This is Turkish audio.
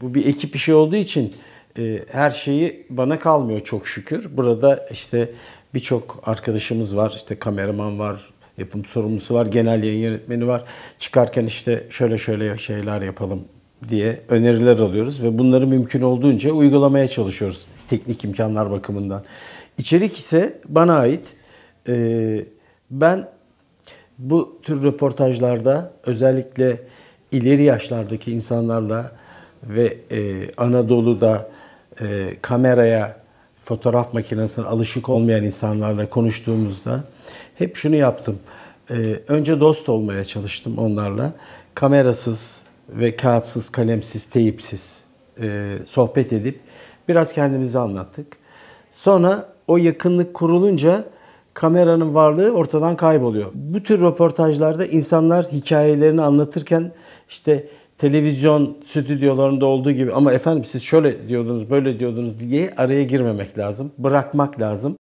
Bu bir ekip işi olduğu için e, her şeyi bana kalmıyor çok şükür. Burada işte birçok arkadaşımız var. İşte kameraman var, yapım sorumlusu var, genel yayın yönetmeni var. Çıkarken işte şöyle şöyle şeyler yapalım diye öneriler alıyoruz ve bunları mümkün olduğunca uygulamaya çalışıyoruz teknik imkanlar bakımından. İçerik ise bana ait. Ee, ben bu tür röportajlarda özellikle ileri yaşlardaki insanlarla ve e, Anadolu'da e, kameraya, fotoğraf makinesine alışık olmayan insanlarla konuştuğumuzda hep şunu yaptım. E, önce dost olmaya çalıştım onlarla. Kamerasız ve kağıtsız, kalemsiz, teyipsiz e, sohbet edip biraz kendimizi anlattık. Sonra o yakınlık kurulunca kameranın varlığı ortadan kayboluyor. Bu tür röportajlarda insanlar hikayelerini anlatırken işte televizyon stüdyolarında olduğu gibi ama efendim siz şöyle diyordunuz, böyle diyordunuz diye araya girmemek lazım. Bırakmak lazım.